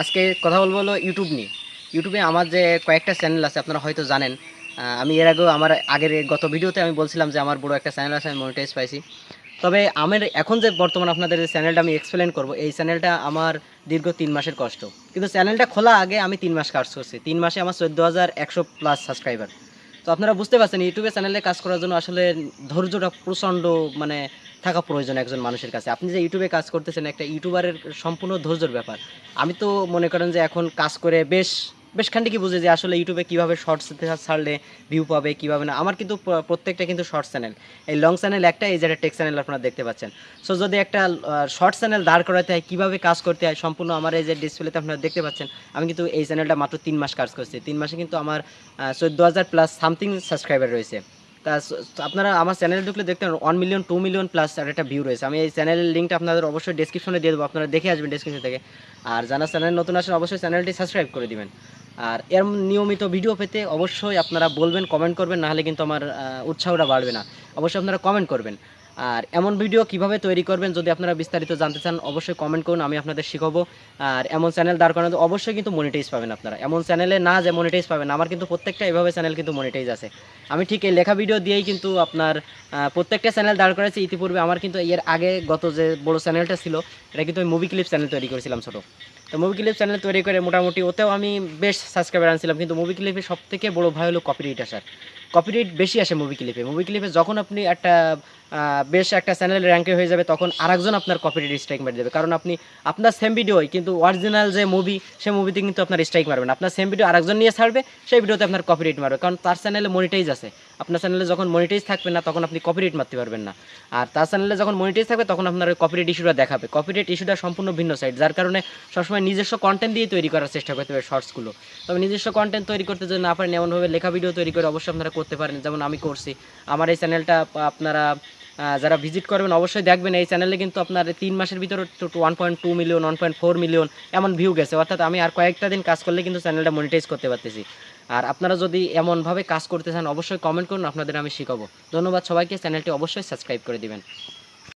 আজকে কথা বলব হলো ইউটিউব নিয়ে। ইউটিউবে আমার যে কয়েকটা চ্যানেল আছে, আপনারা হয়তো জানেন। আমি এর আগেও আমার আগের গত ভিডিওতে আমি বলছিলাম যে আমার বড় একটা চ্যানেল আছে, আমি মনিটাইজ পাইছি। তবে আমার এখন যে বর্তমান আপনাদের যে চ্যানেলটা আমি এক্সপ্লেন করব, এই চ্যানেলটা আমার দীর্ঘ তিন মাসের কষ্ট। কিন্তু চ্যানেলটা খোলা আগে আমি তিন মাস কাজ করছি। তিন মাসে আমার চোদ্দ হাজার একশো প্লাস সাবস্ক্রাইবার তো আপনারা বুঝতে পারছেন ইউটিউবে চ্যানেলে কাজ করার জন্য আসলে ধৈর্যটা প্রচণ্ড মানে থাকা প্রয়োজন একজন মানুষের কাছে। আপনি যে ইউটিউবে কাজ করতেছেন, একটা ইউটিউবারের সম্পূর্ণ ধৈর্যর ব্যাপার। আমি তো মনে করেন যে এখন কাজ করে বেশ বেশ খান্ডিকি বুঝে যে আসলে ইউটিউবে কীভাবে শর্টস ছাড়লে ভিউ পাবে, কীভাবে না। আমার কিন্তু প্রত্যেকটা কিন্তু শর্ট চ্যানেল এই লং চ্যানেল একটা, এই যে একটা টেক চ্যানেল আপনারা দেখতে পাচ্ছেন। সো যদি একটা শর্ট চ্যানেল দাঁড় করাতে হয়, কীভাবে কাজ করতে হয়, সম্পূর্ণ আমার এই যে ডিসপ্লেতে আপনারা দেখতে পাচ্ছেন, আমি কিন্তু এই চ্যানেলটা মাত্র তিন মাস কাজ করছি। তিন মাসে কিন্তু আমার চোদ্দ হাজার প্লাস সামথিং সাবস্ক্রাইবার রয়েছে। তা আপনারা আমার চ্যানেলে ঢুকলে দেখতে one million two million plus আর একটা ভিউ রয়েছে। আমি এই চ্যানেলের লিঙ্কটা আপনাদের অবশ্যই ডিসক্রিপশনে দিয়ে দেবো, আপনারা দেখে আসবেন ডিসক্রিপশন থেকে। আর যারা চ্যানেল নতুন আসেন অবশ্যই চ্যানেলটি সাবস্ক্রাইব করে দিবেন। আর এর নিয়মিত ভিডিও পেতে অবশ্যই আপনারা বলবেন কমেন্ট করবেন, নাহলে কিন্তু আমার উৎসাহটা বাড়বে না। অবশ্যই আপনারা কমেন্ট করবেন। আর এমন ভিডিও কীভাবে তৈরি করবেন যদি আপনারা বিস্তারিত জানতে চান, অবশ্যই কমেন্ট করুন, আমি আপনাদের শিখাবো। আর এমন চ্যানেল দাঁড় করানো, অবশ্যই কিন্তু মনিটাইজ পাবেন আপনারা। এমন চ্যানেলে না যে মনিটাইজ পাবেন, আমার কিন্তু প্রত্যেকটা এভাবে চ্যানেল কিন্তু মনিটাইজ আছে। আমি ঠিক এই লেখা ভিডিও দিয়েই কিন্তু আপনার প্রত্যেকটা চ্যানেল দাঁড় করেছি। ইতিপূর্বে আমার কিন্তু এর আগে গত যে বড় চ্যানেলটা ছিল, এটা কিন্তু আমি মুভি ক্লিপ চ্যানেল তৈরি করেছিলাম ছোটো। তো মুভি ক্লিপ চ্যানেল তৈরি করে মোটামুটি ওতেও আমি বেশ সাবস্ক্রাইবার আনছিলাম, কিন্তু মুভি ক্লিপে সব থেকে বড় ভয় হলো কপিরাইট আসার কপিরাইট বেশি আসে মুভি ক্লিপে মুভি ক্লিপে যখন আপনি একটা বেশ একটা চ্যানেল র্যাঙ্কে হয়ে যাবে, তখন আরেকজন আপনার কপিরাইট স্ট্রাইক মেরে দেবে কারণ আপনি, আপনার সেম ভিডিওই কিন্তু অরিজিনাল যে মুভি সেই মুভিতে কিন্তু আপনার স্ট্রাইক মারবে না। আপনার সেম ভিডিও আরেকজন নিয়ে ছাড়বে, সেই ভিডিওতে আপনার কপিরাইট মারবে। কারণ তার চ্যানেলে মনিটাইজ আছে। আপনার চ্যানেলে যখন মনিটাইজ থাকবে না, তখন আপনি কপিরাইট মারতে পারবেন না। আর তার চ্যানেলে যখন মনিটাইজ থাকবে, তখন আপনার কপিরাইট ইস্যুটা দেখাবে। কপিরাইট ইস্যুটা সম্পূর্ণ ভিন্ন সাইড যার কারণে সবসময় নিজস্ব কন্টেন্ট দিয়ে তৈরি করার চেষ্টা করতে হবে শর্টসগুলো তবে নিজস্ব কন্টেন্ট তৈরি করতে যদি না পারেন, এমনভাবে লেখা ভিডিও তৈরি করে অবশ্যই আপনারা করতে পারেন, যেমন আমি করছি। আমার এই চ্যানেলটা আপনারা যারা ভিজিট করবেন অবশ্যই দেখবেন, এই চ্যানেলে কিন্তু আপনার তিন মাসের ভিতরে one point two million one point four million এমন ভিউ গেছে। অর্থাৎ আমি আর কয়েকটা দিন কাজ করলে কিন্তু চ্যানেলটা মনিটাইজ করতে পারতেছি। আর আপনারা যদি এমনভাবে কাজ করতে চান, অবশ্যই কমেন্ট করুন, আপনাদের আমি শিখাবো। ধন্যবাদ সবাইকে, চ্যানেলটি অবশ্যই সাবস্ক্রাইব করে দিবেন।